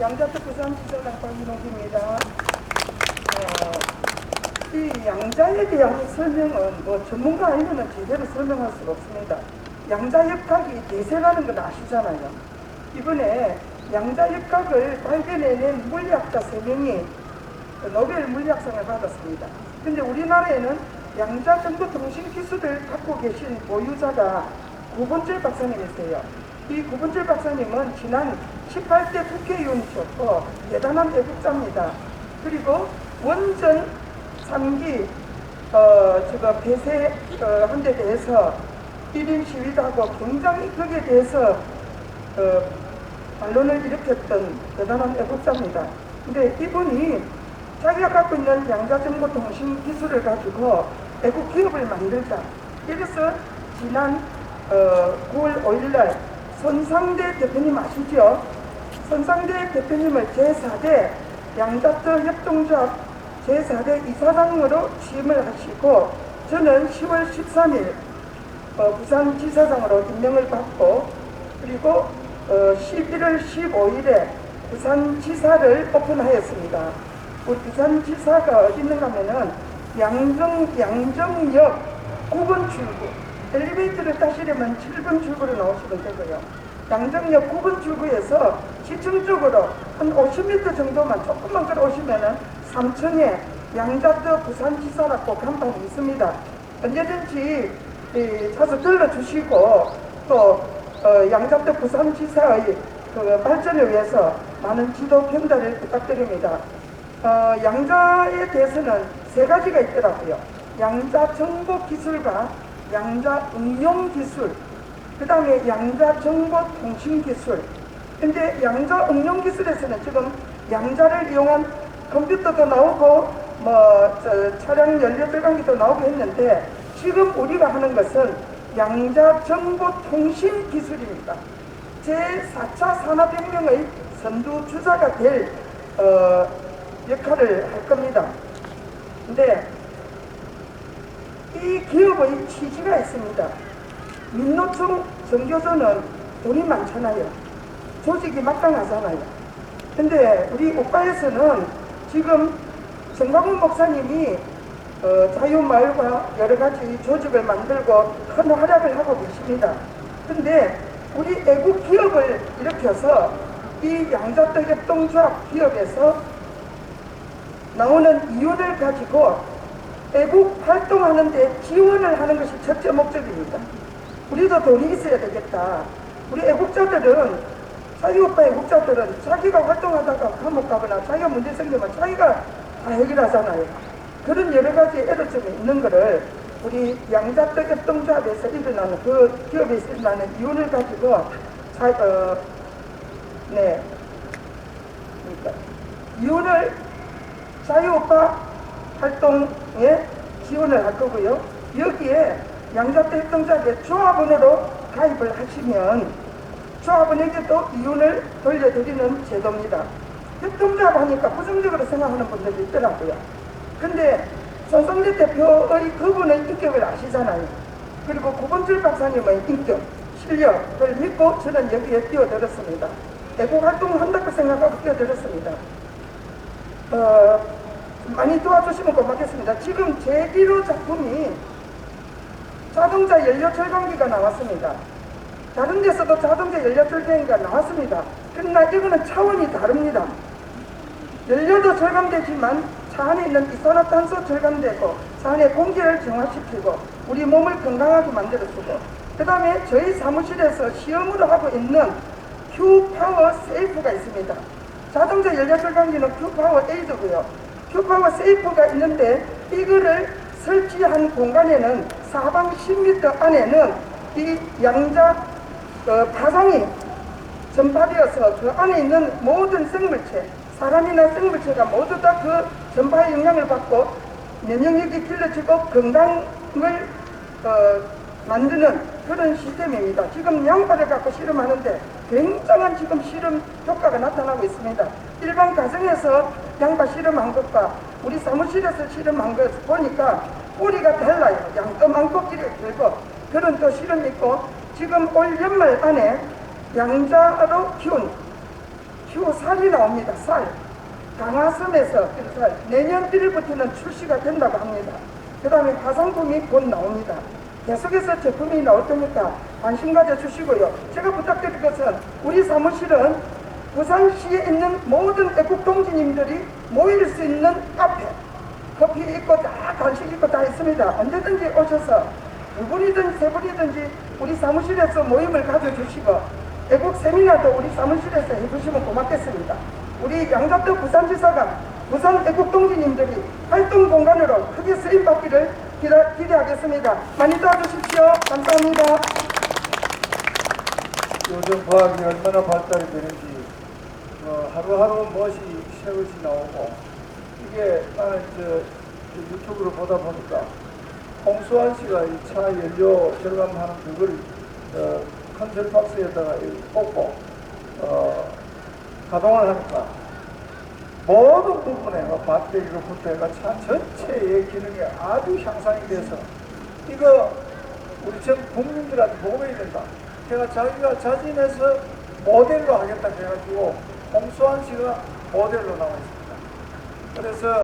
양자특 부산지사장 박민옥입니다. 어, 이 양자에 대한 설명은 뭐 전문가 아니면 제대로 설명할 수가 없습니다. 양자역학이 대세라는 건 아시잖아요. 이번에 양자역학을 발견해낸 물리학자 3명이 노벨 물리학상을 받았습니다. 근데 우리나라에는 양자 정보 통신 기술을 갖고 계신 보유자가 구본철 박사님이세요. 이 구본철 박사님은 지난 18대 국회의원이셨고 대단한 애국자입니다. 그리고 원전 3기 어, 저거 폐쇄 어, 한데 대해서 1인 시위도 하고 굉장히 거기에 대해서 어, 반론을 일으켰던 대단한 애국자입니다. 근데 이분이 자기가 갖고 있는 양자정보통신 기술을 가지고 애국 기업을 만들자. 이래서 지난 어, 9월 5일날 손상대 대표님 아시죠? 손상대 대표님을 제4대 양자적 협동조합 제4대 이사장으로 취임을 하시고 저는 10월 13일 어, 부산지사장으로 임명을 받고 그리고 어, 11월 15일에 부산지사를 오픈하였습니다. 우리 부산지사가 어디 있는가 하면은 양정, 양정역 9번 출구 엘리베이터를 타시려면 7번 출구로 나오시면 되고요. 양정역 9번 출구에서 시청 쪽으로 한 50m 정도만 조금만 걸어오시면은 3층에 양자도 부산지사라고 간판이 있습니다. 언제든지 이, 차서 들러주시고 또 어, 양자도 부산지사의 그 발전을 위해서 많은 지도 편달을 부탁드립니다. 어, 양자에 대해서는 세 가지가 있더라고요. 양자 정보 기술과 양자 응용 기술, 그 다음에 양자 정보 통신 기술. 근데 양자 응용 기술에서는 지금 양자를 이용한 컴퓨터도 나오고 뭐 저, 차량 연료 절감기도 나오고 했는데 지금 우리가 하는 것은 양자 정보 통신 기술입니다. 제4차 산업혁명의 선두주자가 될 어, 역할을 할 겁니다. 근데 이 기업의 취지가 있습니다. 민노총 정교조는 돈이 많잖아요. 조직이 막강하잖아요. 근데 우리 오빠에서는 지금 정광훈 목사님이 어, 자유마을과 여러 가지 조직을 만들고 큰 활약을 하고 계십니다. 근데 우리 애국 기업을 일으켜서 이 양자도 협동조합 기업에서 나오는 이윤을 가지고 애국 활동하는 데 지원을 하는 것이 첫째 목적입니다. 우리도 돈이 있어야 되겠다. 우리 애국자들은 자기 오빠 애국자들은 자기가 활동하다가 감옥 가거나 자기가 문제 생기면 자기가 다 해결하잖아요. 그런 여러 가지 애로점이 있는 거를 우리 양자도 협동조합에서 일어나는 그 기업에서 일어나는 이윤을 가지고 자, 어, 네. 그러니까 이윤을 자유 오빠 활동에 지원을 할 거고요. 여기에 양자대 협동조합의 조합원으로 가입을 하시면 조합원에게도 이윤을 돌려드리는 제도입니다. 협동조합 하니까 부정적으로 생각하는 분들도 있더라고요. 근데 손성재 대표의 그분의 인격을 아시잖아요. 그리고 구본철 박사님의 인격, 실력을 믿고 저는 여기에 뛰어들었습니다. 애국 활동을 한다고 생각하고 뛰어들었습니다. 어, 많이 도와주시면 고맙겠습니다. 지금 제 1호 작품이 자동차 연료 절감기가 나왔습니다. 다른 데서도 자동차 연료 절감기가 나왔습니다. 그러나 이거는 차원이 다릅니다. 연료도 절감되지만 차 안에 있는 이산화탄소 절감되고 차 안에 공기를 정화시키고 우리 몸을 건강하게 만들어주고 그 다음에 저희 사무실에서 시험으로 하고 있는 큐파워 세이프가 있습니다. 자동차 연료 절감기는 큐파워 에이드고요. 큐파워 세이프가 있는데 이거를 설치한 공간에는 사방 10m 안에는 이 양자 어, 파장이 전파되어서 그 안에 있는 모든 생물체, 사람이나 생물체가 모두 다 그 전파의 영향을 받고 면역력이 길러지고 건강을 어, 만드는 그런 시스템입니다. 지금 양파를 갖고 실험하는데 굉장한 지금 실험 효과가 나타나고 있습니다. 일반 가정에서 양파 실험한 것과 우리 사무실에서 실험한 것 보니까 뿌리가 달라요. 양도 많고 길이가 길고 그런 또 실험이 있고 지금 올 연말 안에 양자로 키운 휴살이 나옵니다. 살. 강화섬에서 살. 내년 1일부터는 출시가 된다고 합니다. 그 다음에 화상품이 곧 나옵니다. 계속해서 제품이 나올 테니까 관심 가져주시고요. 제가 부탁드릴 것은 우리 사무실은 부산시에 있는 모든 애국 동지님들이 모일 수 있는 카페, 커피 있고 다 간식 있고 다 있습니다. 언제든지 오셔서 두 분이든지 세 분이든지 우리 사무실에서 모임을 가져주시고 애국 세미나도 우리 사무실에서 해주시면 고맙겠습니다. 우리 양갑도 부산지사가 부산 애국 동지님들이 활동 공간으로 크게 쓰임받기를 기대, 기대하겠습니다. 많이 도와주십시오. 감사합니다. 과학이 얼마나 발달이 되는지 어, 하루하루 무엇이 새것이 나오고 이게 나는 저, 저 유튜브를 보다 보니까 홍수환 씨가 이 차 연료 절감하는 그걸 어, 컨셉 박스에다가 꽂고 어, 가동을 하니까 모든 부분에 뭐 배터리로부터 해가 차 전체의 기능이 아주 향상이 돼서 이거 우리 전 국민들한테 보호해야 된다. 제가 자기가 자진해서 모델로 하겠다 해가지고 홍수환 씨가 모델로 나와 있습니다. 그래서